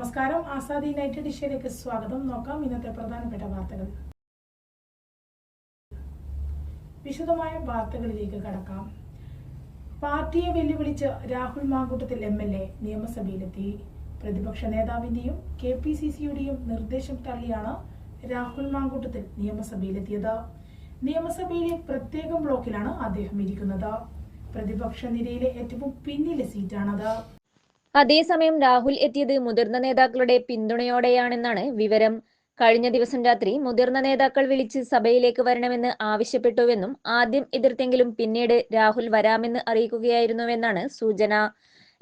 നമസ്കാരം. ആസാദി യുണൈറ്റഡ് ഡിഷയിലേക്ക് സ്വാഗതം. നോക്കാം ഇന്നത്തെ പ്രധാനപ്പെട്ട വാർത്തകൾ. വിശദമായ വാർത്തകളിലേക്ക് കടക്കാം. പാർട്ടിയെ വെല്ലുവിളിച്ച് Rahul Mankoottathil M L A നിയമസഭയിലെത്തി. പ്രതിപക്ഷ നേതാവിന്റെയും കെ പി സി സിയുടെയും നിർദ്ദേശം തള്ളിയാണ് രാഹുൽ മാങ്കൂട്ടത്തിൽ നിയമസഭയിലെത്തിയത്. നിയമസഭയിലെ പ്രത്യേക ബ്ലോക്കിലാണ് അദ്ദേഹം ഇരിക്കുന്നത്. പ്രതിപക്ഷ നിരയിലെ ഏറ്റവും പിന്നിലെ സീറ്റാണത്. അതേസമയം രാഹുൽ എത്തിയത് മുതിർന്ന നേതാക്കളുടെ പിന്തുണയോടെയാണെന്നാണ് വിവരം. കഴിഞ്ഞ ദിവസം രാത്രി മുതിർന്ന നേതാക്കൾ വിളിച്ച് സഭയിലേക്ക് വരണമെന്ന് ആവശ്യപ്പെട്ടുവെന്നും ആദ്യം എതിർത്തെങ്കിലും പിന്നീട് രാഹുൽ വരാമെന്ന് അറിയിക്കുകയായിരുന്നുവെന്നാണ് സൂചന.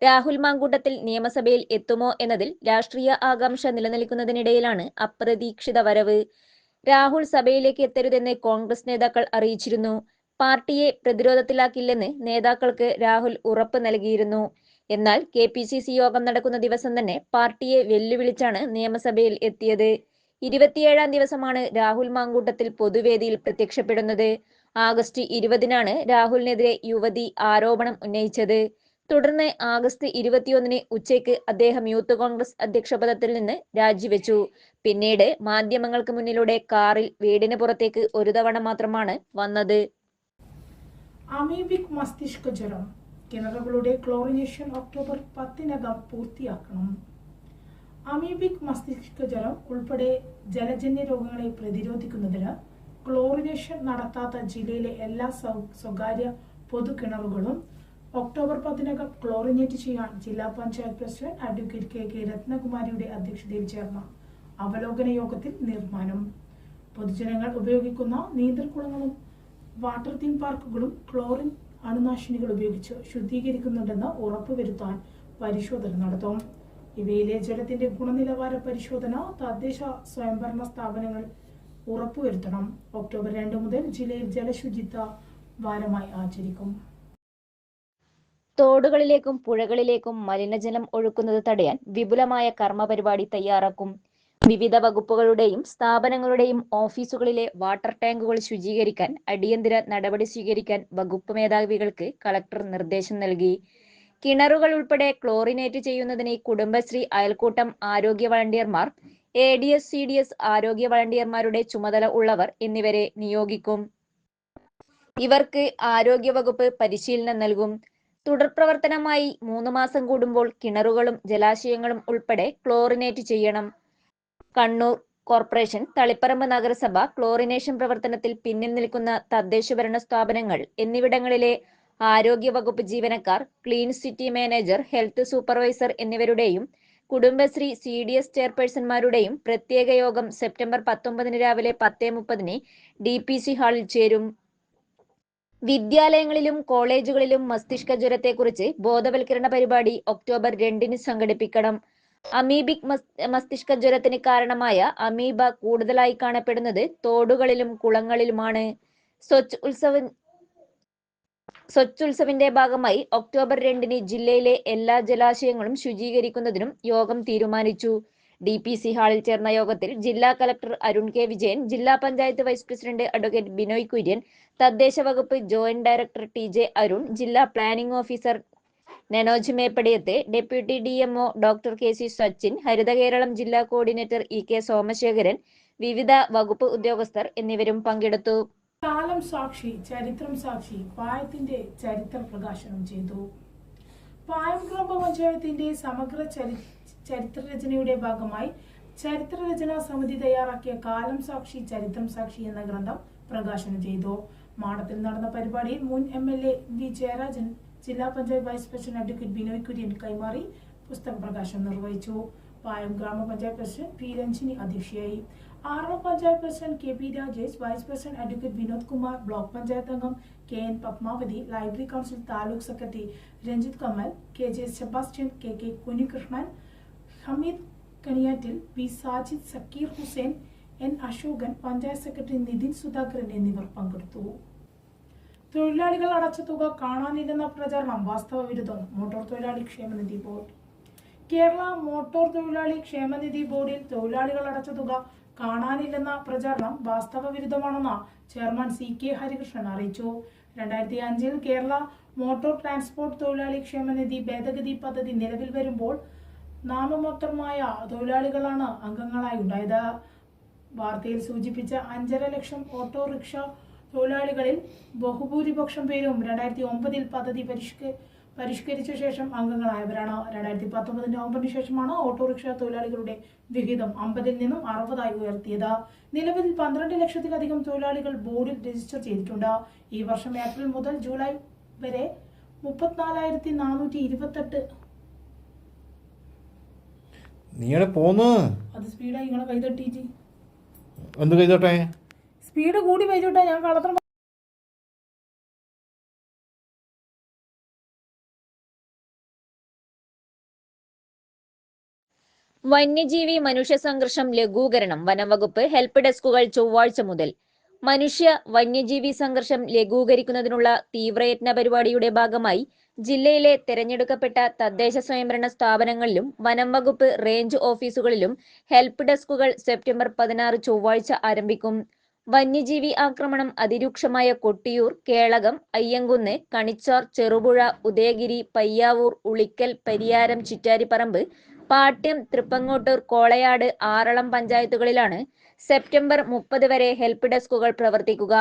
രാഹുൽ മാങ്കൂട്ടത്തിൽ നിയമസഭയിൽ എത്തുമോ എന്നതിൽ രാഷ്ട്രീയ ആകാംക്ഷ നിലനിൽക്കുന്നതിനിടയിലാണ് അപ്രതീക്ഷിത വരവ്. രാഹുൽ സഭയിലേക്ക് എത്തരുതെന്ന് കോൺഗ്രസ് നേതാക്കൾ അറിയിച്ചിരുന്നു. പാർട്ടിയെ പ്രതിരോധത്തിലാക്കില്ലെന്ന് നേതാക്കൾക്ക് രാഹുൽ ഉറപ്പ് നൽകിയിരുന്നു. എന്നാൽ കെ പി സി സി യോഗം നടക്കുന്ന ദിവസം തന്നെ പാർട്ടിയെ വെല്ലുവിളിച്ചാണ് നിയമസഭയിൽ എത്തിയത്. ഇരുപത്തിയേഴാം ദിവസമാണ് രാഹുൽ മാങ്കൂട്ടത്തിൽ പൊതുവേദിയിൽ പ്രത്യക്ഷപ്പെടുന്നത്. ആഗസ്റ്റ് ഇരുപതിനാണ് രാഹുലിനെതിരെ യുവതി ആരോപണം ഉന്നയിച്ചത്. തുടർന്ന് ആഗസ്റ്റ് ഇരുപത്തിയൊന്നിന് ഉച്ചയ്ക്ക് അദ്ദേഹം യൂത്ത് കോൺഗ്രസ് അധ്യക്ഷ പദത്തിൽ നിന്ന് രാജിവെച്ചു. പിന്നീട് മാധ്യമങ്ങൾക്ക് മുന്നിലൂടെ കാറിൽ വീടിന് പുറത്തേക്ക് ഒരു തവണ മാത്രമാണ് വന്നത്. അമീബിക് മസ്തിഷ്ക ജ്വരം. കിണറുകളുടെ ക്ലോറിനേഷൻ ഒക്ടോബർ പത്തിനകം പൂർത്തിയാക്കണം. അമീബിക് മസ്തിഷ്ക ജലം ഉൾപ്പെടെ ജലജന്യ രോഗങ്ങളെ പ്രതിരോധിക്കുന്നതിന് ക്ലോറിനേഷൻ നടത്താത്ത ജില്ലയിലെ എല്ലാ സ്വ- സ്വകാര്യ പൊതുകിണറുകളും ഒക്ടോബർ പത്തിനകം ക്ലോറിനേറ്റ് ചെയ്യാൻ ജില്ലാ panchayat president advocate K K രത്നകുമാരിയുടെ അധ്യക്ഷതയിൽ ചേർന്ന അവലോകന യോഗത്തിൽ നിർമ്മാണം. പൊതുജനങ്ങൾ ഉപയോഗിക്കുന്ന നീന്തൽക്കുളങ്ങളും വാട്ടർ തീം പാർക്കുകളും ക്ലോറിൻ അണുനാശിനികൾ ഉപയോഗിച്ച് ശുദ്ധീകരിക്കുന്നുണ്ടെന്ന് ഉറപ്പുവരുത്താൻ പരിശോധന നടത്തും. ഇവയിലെ ജലത്തിന്റെ ഗുണനിലവാര പരിശോധന തദ്ദേശ സ്വയംഭരണ സ്ഥാപനങ്ങൾ ഉറപ്പുവരുത്തണം. ഒക്ടോബർ രണ്ട് മുതൽ ജില്ലയിൽ ജലശുചിത്വ വാരമായി ആചരിക്കും. തോടുകളിലേക്കും പുഴകളിലേക്കും മലിനജലം ഒഴുക്കുന്നത് തടയാൻ വിപുലമായ കർമ്മപരിപാടി തയ്യാറാക്കും വിവിധ വകുപ്പുകളുടെയും സ്ഥാപനങ്ങളുടെയും ഓഫീസുകളിലെ വാട്ടർ ടാങ്കുകൾ ശുചീകരിക്കാൻ അടിയന്തര നടപടി സ്വീകരിക്കാൻ വകുപ്പ് മേധാവികൾക്ക് കളക്ടർ നിർദ്ദേശം നൽകി. കിണറുകൾ ഉൾപ്പെടെ ക്ലോറിനേറ്റ് ചെയ്യുന്നതിന് കുടുംബശ്രീ അയൽക്കൂട്ടം ആരോഗ്യ വളണ്ടിയർമാർ A D S C D S ആരോഗ്യ വളണ്ടിയർമാരുടെ ചുമതല ഉള്ളവർ എന്നിവരെ നിയോഗിക്കും. ഇവർക്ക് ആരോഗ്യ വകുപ്പ് പരിശീലനം നൽകും. തുടർ പ്രവർത്തനമായി മൂന്ന് മാസം കൂടുമ്പോൾ കിണറുകളും ജലാശയങ്ങളും ഉൾപ്പെടെ ക്ലോറിനേറ്റ് ചെയ്യണം. കണ്ണൂർ കോർപ്പറേഷൻ തളിപ്പറമ്പ് നഗരസഭ ക്ലോറിനേഷൻ പ്രവർത്തനത്തിൽ പിന്നിൽ നിൽക്കുന്ന തദ്ദേശഭരണ സ്ഥാപനങ്ങൾ എന്നിവിടങ്ങളിലെ ആരോഗ്യ വകുപ്പ് ജീവനക്കാർ clean city manager health supervisor എന്നിവരുടെയും Kudumbashree C D S ചെയർപേഴ്സൺമാരുടെയും പ്രത്യേക യോഗം സെപ്റ്റംബർ പത്തൊമ്പതിന് രാവിലെ പത്തേ മുപ്പതിന് ഡി പി സി ഹാളിൽ ചേരും. വിദ്യാലയങ്ങളിലും കോളേജുകളിലും മസ്തിഷ്ക ജ്വരത്തെക്കുറിച്ച് ബോധവൽക്കരണ പരിപാടി ഒക്ടോബർ രണ്ടിന് സംഘടിപ്പിക്കണം. അമീബിക് മസ്- മസ്തിഷ്ക ജ്വരത്തിന് കാരണമായ അമീബ കൂടുതലായി കാണപ്പെടുന്നത് തോടുകളിലും കുളങ്ങളിലുമാണ്. സ്വച്ഛ് ഉത്സവ സ്വച്ഛ് ഉത്സവിന്റെ ഭാഗമായി ഒക്ടോബർ രണ്ടിന് ജില്ലയിലെ എല്ലാ ജലാശയങ്ങളും ശുചീകരിക്കുന്നതിനും യോഗം തീരുമാനിച്ചു. ഡി പി സി ഹാളിൽ ചേർന്ന യോഗത്തിൽ ജില്ലാ കലക്ടർ അരുൺ കെ വിജയൻ ജില്ലാ panchayat vice president advocate Binoy Kurian തദ്ദേശ വകുപ്പ് joint director T J Arun ജില്ലാ planning officer Nenoj മേപ്പടിയത്തെ deputy D MO doctor K C Sachin Harithakeralam ജില്ലാ കോർഡിനേറ്റർ ഇ കെ സോമശേഖരൻ വിവിധ വകുപ്പ് ഉദ്യോഗസ്ഥർ എന്നിവരും പങ്കെടുത്തു. കാലം സാക്ഷി ചരിത്രം സാക്ഷി പായത്തിന്റെ ചരിത്ര പ്രകാശനം ചെയ്തു. പായം ഗ്രാമപഞ്ചായത്തിന്റെ സമഗ്ര ചരിത്ര ചരിത്രരചനയുടെ ഭാഗമായി ചരിത്രരചനാ സമിതി തയ്യാറാക്കിയ കാലം സാക്ഷി ചരിത്രം സാക്ഷി എന്ന ഗ്രന്ഥം പ്രകാശനം ചെയ്തു. മാടത്തിൽ നടന്ന പരിപാടിയിൽ മുൻ M L A V Jayarajan ജില്ലാ panchayat vice president advocate Binoy Kurian കൈമാറി പുസ്തക പ്രകാശനം നിർവഹിച്ചു. പായം ഗ്രാമപഞ്ചായത്ത് പ്രസിഡന്റ് പി രഞ്ജിനി അധ്യക്ഷയായി. Aralam panchayat president K P Rajesh vice president advocate Vinod Kumar block panchayat അംഗം K N Padmavathi library council taluk secretary Ranjith Kamal K J Sebastian K K Kunhikrishnan Hameed Kaniyattil V Sajid Zakir Hussain N Ashokan panchayat secretary Nithin Sudhakaran എന്നിവർ പങ്കെടുത്തു. തൊഴിലാളികൾ അടച്ച തുക കാണാനില്ലെന്ന പ്രചാരണം വാസ്തവ വിരുദ്ധം motor തൊഴിലാളി ക്ഷേമനിധി board. Kerala motor തൊഴിലാളി ക്ഷേമനിധി ബോർഡിൽ തൊഴിലാളികൾ അടച്ച തുക കാണാനില്ലെന്ന പ്രചാരണം വാസ്തവ വിരുദ്ധമാണെന്ന് ചെയർമാൻ സി കെ ഹരികൃഷ്ണൻ അറിയിച്ചു. രണ്ടായിരത്തി അഞ്ചിൽ കേരള മോട്ടോർ ട്രാൻസ്പോർട്ട് തൊഴിലാളി ക്ഷേമനിധി ഭേദഗതി പദ്ധതി നിലവിൽ വരുമ്പോൾ നാമമാത്രമായ തൊഴിലാളികളാണ് അംഗങ്ങളായി ഉണ്ടായത്. വാർത്തയിൽ സൂചിപ്പിച്ച അഞ്ചര ലക്ഷം ഓട്ടോറിക്ഷ തൊഴിലാളികളിൽ ബഹുഭൂരിപക്ഷം പേരും രണ്ടായിരത്തി ഒമ്പതിൽ പദ്ധതി പരിഷ്ക പരിഷ്കരിച്ച ശേഷം അംഗങ്ങളായവരാണ്. രണ്ടായിരത്തി പത്തൊമ്പത് നവംബറിന് ശേഷമാണ് ഓട്ടോറിക്ഷ തൊഴിലാളികളുടെ വിഹിതം അമ്പതിൽ നിന്നും അറുപതായി ഉയർത്തിയത്. നിലവിൽ പന്ത്രണ്ട് ലക്ഷത്തിലധികം തൊഴിലാളികൾ ബോർഡിൽ രജിസ്റ്റർ ചെയ്തിട്ടുണ്ട്. ഈ വർഷം ഏപ്രിൽ മുതൽ ജൂലൈ വരെ മുപ്പത്തിനാലായിരത്തി നാനൂറ്റി ഇരുപത്തെട്ട് നീ പോന്ന്? അത് സ്പീഡായി നിങ്ങളെ കൈതട്ടിട്ട് എന്ത് ചെയ്തോട്ടെ സ്പീഡ് കൂടി വെച്ചോട്ടെ ഞാൻ കള്ളത്തരം വന്യജീവി മനുഷ്യ സംഘർഷം ലഘൂകരണം. വനംവകുപ്പ് ഹെൽപ്പ് ഡെസ്കുകൾ ചൊവ്വാഴ്ച മുതൽ. മനുഷ്യ വന്യജീവി സംഘർഷം ലഘൂകരിക്കുന്നതിനുള്ള തീവ്രയത്ന പരിപാടിയുടെ ഭാഗമായി ജില്ലയിലെ തെരഞ്ഞെടുക്കപ്പെട്ട തദ്ദേശ സ്വയംഭരണ സ്ഥാപനങ്ങളിലും വനംവകുപ്പ് റേഞ്ച് ഓഫീസുകളിലും ഹെൽപ്പ് ഡെസ്കുകൾ സെപ്റ്റംബർ പതിനാറ് ചൊവ്വാഴ്ച ആരംഭിക്കും. വന്യജീവി ആക്രമണം അതിരൂക്ഷമായ കൊട്ടിയൂർ കേളകം അയ്യങ്കുന്ന് കണിച്ചാർ ചെറുപുഴ ഉദയഗിരി പയ്യാവൂർ ഉളിക്കൽ പരിയാരം ചിറ്റാരിപ്പറമ്പ് പാട്യം തൃപ്പങ്ങോട്ടൂർ കോളയാട് ആറളം പഞ്ചായത്തുകളിലാണ് സെപ്റ്റംബർ മുപ്പത് വരെ ഹെൽപ്പ് ഡെസ്കുകൾ പ്രവർത്തിക്കുക.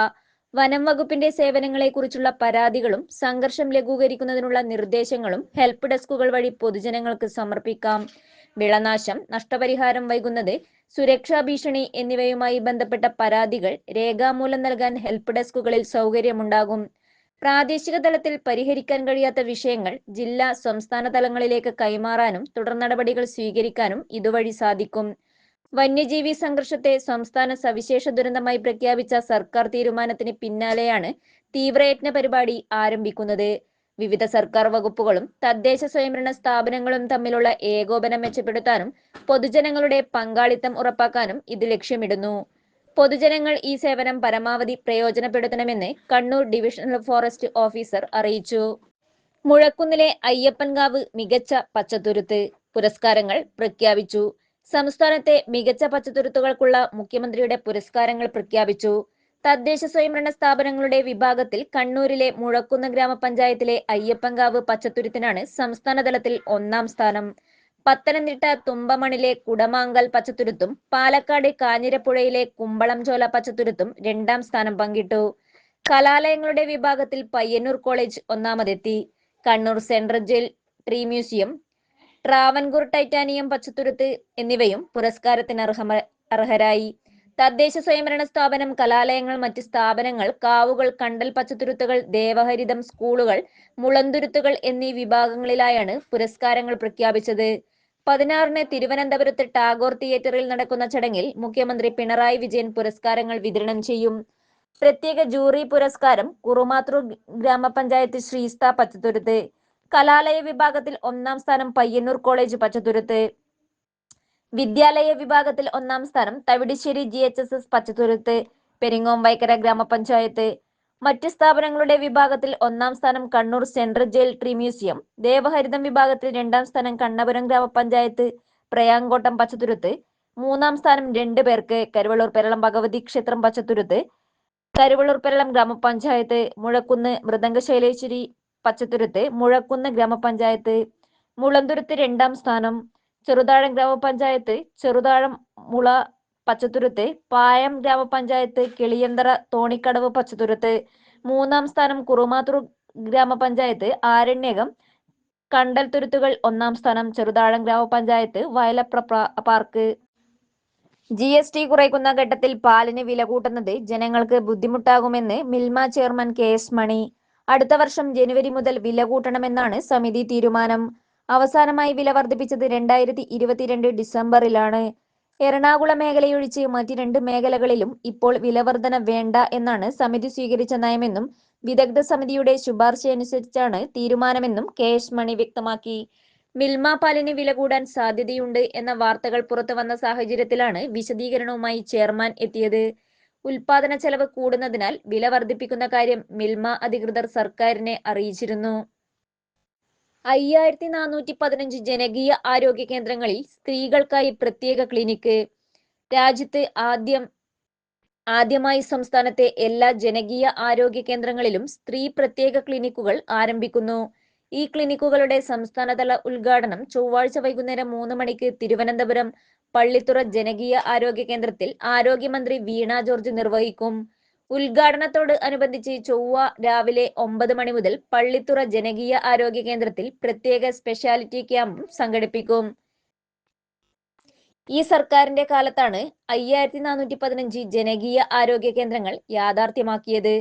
വനം വകുപ്പിന്റെ സേവനങ്ങളെക്കുറിച്ചുള്ള പരാതികളും സംഘർഷം ലഘൂകരിക്കുന്നതിനുള്ള നിർദ്ദേശങ്ങളും ഹെൽപ്പ് ഡെസ്കുകൾ വഴി പൊതുജനങ്ങൾക്ക് സമർപ്പിക്കാം. വിളനാശം നഷ്ടപരിഹാരം വൈകുന്നത് സുരക്ഷാ ഭീഷണി എന്നിവയുമായി ബന്ധപ്പെട്ട പരാതികൾ രേഖാമൂലം നൽകാൻ ഹെൽപ്പ് ഡെസ്കുകളിൽ സൗകര്യമുണ്ടാകും. പ്രാദേശിക തലത്തിൽ പരിഹരിക്കാൻ കഴിയാത്ത വിഷയങ്ങൾ ജില്ലാ സംസ്ഥാന തലങ്ങളിലേക്ക് കൈമാറാനും തുടർ നടപടികൾ സ്വീകരിക്കാനും ഇതുവഴി സാധിക്കും. വന്യജീവി സംഘർഷത്തെ സംസ്ഥാന സവിശേഷ ദുരന്തമായി പ്രഖ്യാപിച്ച സർക്കാർ തീരുമാനത്തിന് പിന്നാലെയാണ് തീവ്രയത്ന പരിപാടി ആരംഭിക്കുന്നത്. വിവിധ സർക്കാർ വകുപ്പുകളും തദ്ദേശ സ്വയംഭരണ സ്ഥാപനങ്ങളും തമ്മിലുള്ള ഏകോപനം മെച്ചപ്പെടുത്താനും പൊതുജനങ്ങളുടെ പങ്കാളിത്തം ഉറപ്പാക്കാനും ഇത് ലക്ഷ്യമിടുന്നു. പൊതുജനങ്ങൾ ഈ സേവനം പരമാവധി പ്രയോജനപ്പെടുത്തണമെന്ന് കണ്ണൂർ ഡിവിഷണൽ ഫോറസ്റ്റ് ഓഫീസർ അറിയിച്ചു. മുഴക്കുന്നിലെ അയ്യപ്പൻകാവ് മികച്ച പച്ചത്തുരുത്ത് പുരസ്കാരങ്ങൾ പ്രഖ്യാപിച്ചു. സംസ്ഥാനത്തെ മികച്ച പച്ചത്തുരുത്തുകൾക്കുള്ള മുഖ്യമന്ത്രിയുടെ പുരസ്കാരങ്ങൾ പ്രഖ്യാപിച്ചു. തദ്ദേശ സ്വയംഭരണ സ്ഥാപനങ്ങളുടെ വിഭാഗത്തിൽ കണ്ണൂരിലെ മുഴക്കുന്ന് ഗ്രാമപഞ്ചായത്തിലെ അയ്യപ്പങ്കാവ് പച്ചത്തുരുത്തിനാണ് സംസ്ഥാനതലത്തിൽ ഒന്നാം സ്ഥാനം. പത്തനംതിട്ട തുമ്പമണിലെ കുടമാങ്കൽ പച്ചത്തുരുത്തും പാലക്കാട് കാഞ്ഞിരപ്പുഴയിലെ കുമ്പളം ചോല പച്ചത്തുരുത്തും രണ്ടാം സ്ഥാനം പങ്കിട്ടു. കലാലയങ്ങളുടെ വിഭാഗത്തിൽ പയ്യന്നൂർ കോളേജ് ഒന്നാമതെത്തി. Kannur central jail tree museum Travancore titanium പച്ചത്തുരുത്ത് എന്നിവയും പുരസ്കാരത്തിന് അർഹമ അർഹരായി. തദ്ദേശ സ്വയംഭരണ സ്ഥാപനം കലാലയങ്ങൾ മറ്റ് സ്ഥാപനങ്ങൾ കാവുകൾ കണ്ടൽ പച്ചത്തുരുത്തുകൾ ദേവഹരിതം സ്കൂളുകൾ മുളന്തുരുത്തുകൾ എന്നീ വിഭാഗങ്ങളിലായാണ് പുരസ്കാരങ്ങൾ പ്രഖ്യാപിച്ചത്. പതിനാറിന് തിരുവനന്തപുരത്ത് ടാഗോർ തിയേറ്ററിൽ നടക്കുന്ന ചടങ്ങിൽ മുഖ്യമന്ത്രി പിണറായി വിജയൻ പുരസ്കാരങ്ങൾ വിതരണം ചെയ്യും. പ്രത്യേക ജൂറി പുരസ്കാരം കുറുമാത്തൂർ ഗ്രാമപഞ്ചായത്ത് ശ്രീസ്ത പച്ചത്തുരുത്ത്. കലാലയ വിഭാഗത്തിൽ ഒന്നാം സ്ഥാനം പയ്യന്നൂർ കോളേജ് പച്ചത്തുരുത്ത്. വിദ്യാലയ വിഭാഗത്തിൽ ഒന്നാം സ്ഥാനം Thavidissery G H S S പച്ചത്തുരുത്ത് Peringome Vaikkara ഗ്രാമപഞ്ചായത്ത്. മറ്റ് സ്ഥാപനങ്ങളുടെ വിഭാഗത്തിൽ ഒന്നാം സ്ഥാനം Kannur central jail tree museum Devaharitham വിഭാഗത്തിൽ രണ്ടാം സ്ഥാനം കണ്ണപുരം ഗ്രാമപഞ്ചായത്ത് പ്രയാങ്കോട്ടം പച്ചത്തുരുത്ത്. മൂന്നാം സ്ഥാനം രണ്ടു പേർക്ക് കരുവള്ളൂർ പെരളം ഭഗവതി ക്ഷേത്രം പച്ചത്തുരുത്ത് കരുവള്ളൂർ പെരളം ഗ്രാമപഞ്ചായത്ത് മുഴക്കുന്ന് മൃദംഗശൈലേശ്വരി പച്ചത്തുരുത്ത് മുഴക്കുന്ന് ഗ്രാമപഞ്ചായത്ത് മുളന്തുരുത്ത് രണ്ടാം സ്ഥാനം ചെറുതാഴം ഗ്രാമപഞ്ചായത്ത് ചെറുതാഴം മുള പച്ചത്തുരുത്ത് പായം ഗ്രാമപഞ്ചായത്ത് കിളിയന്തറ തോണിക്കടവ് പച്ചത്തുരുത്ത് മൂന്നാം സ്ഥാനം കുറുമാത്തൂർ ഗ്രാമപഞ്ചായത്ത് ആരണ്യകം കണ്ടൽ തുരുത്തുകൾ ഒന്നാം സ്ഥാനം ചെറുതാഴം ഗ്രാമപഞ്ചായത്ത് വയലപ്ര പ്ര- പാർക്ക്. ജി എസ് ടി കുറയ്ക്കുന്ന ഘട്ടത്തിൽ പാലിന് വില കൂട്ടുന്നത് ജനങ്ങൾക്ക് ബുദ്ധിമുട്ടാകുമെന്ന് Milma chairman K S Mani. അടുത്ത വർഷം ജനുവരി മുതൽ വില കൂട്ടണമെന്നാണ് സമിതി തീരുമാനം. അവസാനമായി വില വർദ്ധിപ്പിച്ചത് രണ്ടായിരത്തി ഇരുപത്തിരണ്ട് ഡിസംബറിലാണ്. എറണാകുളം മേഖലയൊഴിച്ച് മറ്റ് രണ്ട് മേഖലകളിലും ഇപ്പോൾ വിലവർധന വേണ്ട എന്നാണ് സമിതി സ്വീകരിച്ച നയമെന്നും വിദഗ്ധ സമിതിയുടെ ശുപാർശയനുസരിച്ചാണ് തീരുമാനമെന്നും കെ എസ് മണി വ്യക്തമാക്കി. മിൽമ പാലിന് വില കൂടാൻ സാധ്യതയുണ്ട് എന്ന വാർത്തകൾ പുറത്തു വന്ന സാഹചര്യത്തിലാണ് വിശദീകരണവുമായി ചെയർമാൻ എത്തിയത്. ഉൽപാദന ചെലവ് കൂടുന്നതിനാൽ വില വർദ്ധിപ്പിക്കുന്ന കാര്യം മിൽമ അധികൃതർ സർക്കാരിനെ അറിയിച്ചിരുന്നു. അയ്യായിരത്തി നാനൂറ്റി പതിനഞ്ച് ജനകീയ ആരോഗ്യ കേന്ദ്രങ്ങളിൽ സ്ത്രീകൾക്കായി പ്രത്യേക ക്ലിനിക്ക്. രാജ്യത്ത് ആദ്യം ആദ്യമായി സംസ്ഥാനത്തെ എല്ലാ ജനകീയ ആരോഗ്യ കേന്ദ്രങ്ങളിലും സ്ത്രീ പ്രത്യേക ക്ലിനിക്കുകൾ ആരംഭിക്കുന്നു. ഈ ക്ലിനിക്കുകളുടെ സംസ്ഥാനതല ഉദ്ഘാടനം ചൊവ്വാഴ്ച വൈകുന്നേരം മൂന്ന് മണിക്ക് തിരുവനന്തപുരം പള്ളിത്തുറ ജനകീയ ആരോഗ്യ കേന്ദ്രത്തിൽ ആരോഗ്യമന്ത്രി വീണ ജോർജ് നിർവഹിക്കും. ഉദ്ഘാടനത്തോട് അനുബന്ധിച്ച് ചൊവ്വ രാവിലെ ഒമ്പത് മണി മുതൽ പള്ളിത്തുറ ജനകീയ ആരോഗ്യ കേന്ദ്രത്തിൽ പ്രത്യേക സ്പെഷ്യാലിറ്റി ക്യാമ്പും സംഘടിപ്പിക്കും. ഈ സർക്കാരിന്റെ കാലത്താണ് അയ്യായിരത്തി നാനൂറ്റി പതിനഞ്ച് ജനകീയ ആരോഗ്യ കേന്ദ്രങ്ങൾ യാഥാർത്ഥ്യമാക്കിയത്.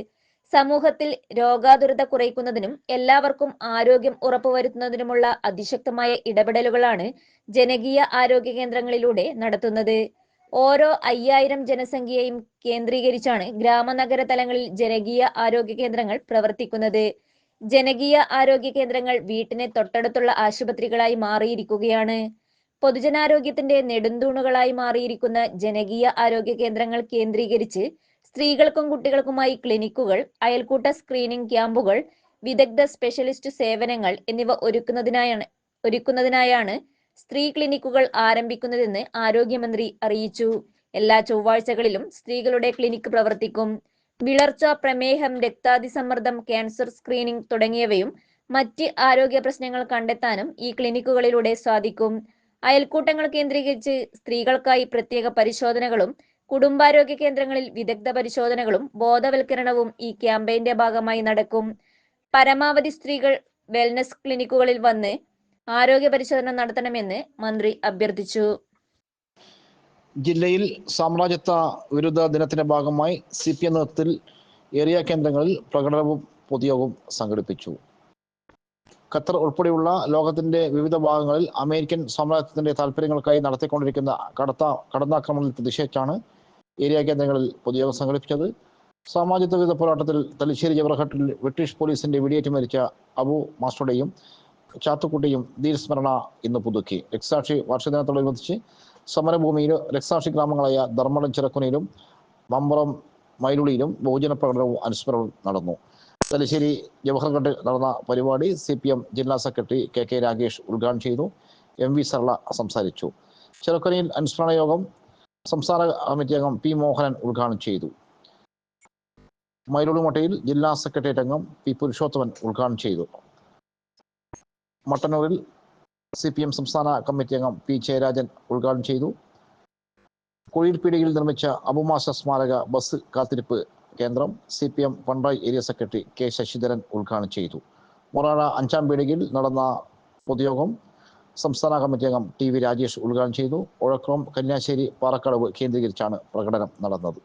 സമൂഹത്തിൽ രോഗാതുരത കുറയ്ക്കുന്നതിനും എല്ലാവർക്കും ആരോഗ്യം ഉറപ്പുവരുത്തുന്നതിനുമുള്ള അതിശക്തമായ ഇടപെടലുകളാണ് ജനകീയ ആരോഗ്യ കേന്ദ്രങ്ങളിലൂടെ നടത്തുന്നത്. ഓരോ അയ്യായിരം ജനസംഖ്യയും കേന്ദ്രീകരിച്ചാണ് ഗ്രാമനഗര തലങ്ങളിൽ ജനകീയ ആരോഗ്യ കേന്ദ്രങ്ങൾ പ്രവർത്തിക്കുന്നത്. ജനകീയ ആരോഗ്യ കേന്ദ്രങ്ങൾ വീട്ടിന് തൊട്ടടുത്തുള്ള ആശുപത്രികളായി മാറിയിരിക്കുകയാണ്. പൊതുജനാരോഗ്യത്തിന്റെ നെടുന്തൂണുകളായി മാറിയിരിക്കുന്ന ജനകീയ ആരോഗ്യ കേന്ദ്രങ്ങൾ കേന്ദ്രീകരിച്ച് സ്ത്രീകൾക്കും കുട്ടികൾക്കുമായി ക്ലിനിക്കുകൾ അയൽക്കൂട്ട സ്ക്രീനിംഗ് ക്യാമ്പുകൾ വിദഗ്ധ സ്പെഷ്യലിസ്റ്റ് സേവനങ്ങൾ എന്നിവ ഒരുക്കുന്നതിനായാണ് ഒരുക്കുന്നതിനായാണ് സ്ത്രീ ക്ലിനിക്കുകൾ ആരംഭിക്കുന്നതെന്ന് ആരോഗ്യമന്ത്രി അറിയിച്ചു. എല്ലാ ചൊവ്വാഴ്ചകളിലും സ്ത്രീകളുടെ ക്ലിനിക്ക് പ്രവർത്തിക്കും. വിളർച്ച പ്രമേഹം രക്താതിസമ്മർദ്ദം ക്യാൻസർ സ്ക്രീനിംഗ് തുടങ്ങിയവയും മറ്റ് ആരോഗ്യ പ്രശ്നങ്ങൾ കണ്ടെത്താനും ഈ ക്ലിനിക്കുകളിലൂടെ സാധിക്കും. അയൽക്കൂട്ടങ്ങൾ കേന്ദ്രീകരിച്ച് സ്ത്രീകൾക്കായി പ്രത്യേക പരിശോധനകളും കുടുംബാരോഗ്യ കേന്ദ്രങ്ങളിൽ വിദഗ്ധ പരിശോധനകളും ബോധവൽക്കരണവും ഈ ക്യാമ്പയിന്റെ ഭാഗമായി നടക്കും. പരമാവധി സ്ത്രീകൾ വെൽനസ് ക്ലിനിക്കുകളിൽ വന്ന് ആരോഗ്യ പരിശോധന നടത്തണമെന്ന് മന്ത്രി അഭ്യർത്ഥിച്ചു. ജില്ലയിൽ സാമ്രാജ്യത്വ വിരുദ്ധ ദിനത്തിന്റെ ഭാഗമായി സി പി നേതൃത്വത്തിൽ ഏരിയ കേന്ദ്രങ്ങളിൽ പ്രകടനവും പൊതുയോഗവും സംഘടിപ്പിച്ചു. ഖത്തർ ഉൾപ്പെടെയുള്ള ലോകത്തിന്റെ വിവിധ ഭാഗങ്ങളിൽ അമേരിക്കൻ സാമ്രാജ്യത്തിന്റെ താല്പര്യങ്ങൾക്കായി നടത്തിക്കൊണ്ടിരിക്കുന്ന കടത്ത കടന്നാക്രമണത്തിൽ പ്രതിഷേധിച്ചാണ് ഏരിയ കേന്ദ്രങ്ങളിൽ പൊതുയോഗം സംഘടിപ്പിച്ചത്. സാമാജിക വിരുദ്ധ പോരാട്ടത്തിൽ തലശ്ശേരി ജവഹർഹട്ടിൽ ബ്രിട്ടീഷ് പോലീസിന്റെ വെടിയേറ്റ് മരിച്ച അബു മാസ്റ്ററുടെയും ചാത്തുക്കുട്ടിയും ധീരസ്മരണ ഇന്ന് പുതുക്കി. രക്തസാക്ഷി വാർഷികദിനത്തോടനുബന്ധിച്ച് സമരഭൂമിയിൽ രക്തസാക്ഷി ഗ്രാമങ്ങളായ ധർമ്മടം ചിറക്കുനയിലും മമ്പറം മൈലുളിയിലും ബഹുജന പ്രകടനവും അനുസ്മരണവും നടന്നു. തലശ്ശേരി ജവഹർഘട്ടിൽ നടന്ന പരിപാടി സി പി എം ജില്ലാ സെക്രട്ടറി കെ കെ രാഗേഷ് ഉദ്ഘാടനം ചെയ്തു. എം വി സർള സംസാരിച്ചു. ചെറുക്കനയിൽ അനുസ്മരണ യോഗം സംസ്ഥാന കമ്മിറ്റി അംഗം പി മോഹനൻ ഉദ്ഘാടനം ചെയ്തു. മൈലുളിമട്ടയിൽ ജില്ലാ സെക്രട്ടേറിയറ്റ് അംഗം പി പുരുഷോത്തമൻ ഉദ്ഘാടനം ചെയ്തു. മട്ടന്നൂരിൽ സി പി എം സംസ്ഥാന കമ്മിറ്റി അംഗം പി ജയരാജൻ ഉദ്ഘാടനം ചെയ്തു. കുഴിൽപീടിയിൽ നിർമ്മിച്ച അബുമാസ സ്മാരക ബസ് കാത്തിരിപ്പ് കേന്ദ്രം C P M Pandayi area secretary K Sasidharan ഉദ്ഘാടനം ചെയ്തു. മൊറാഴ അഞ്ചാം പീടികയിൽ നടന്ന പൊതുയോഗം സംസ്ഥാന കമ്മിറ്റി അംഗം ടി വി രാജേഷ് ഉദ്ഘാടനം ചെയ്തു. ഒഴക്കം കന്യാശ്ശേരി പാറക്കടവ് കേന്ദ്രീകരിച്ചാണ് പ്രകടനം നടന്നത്.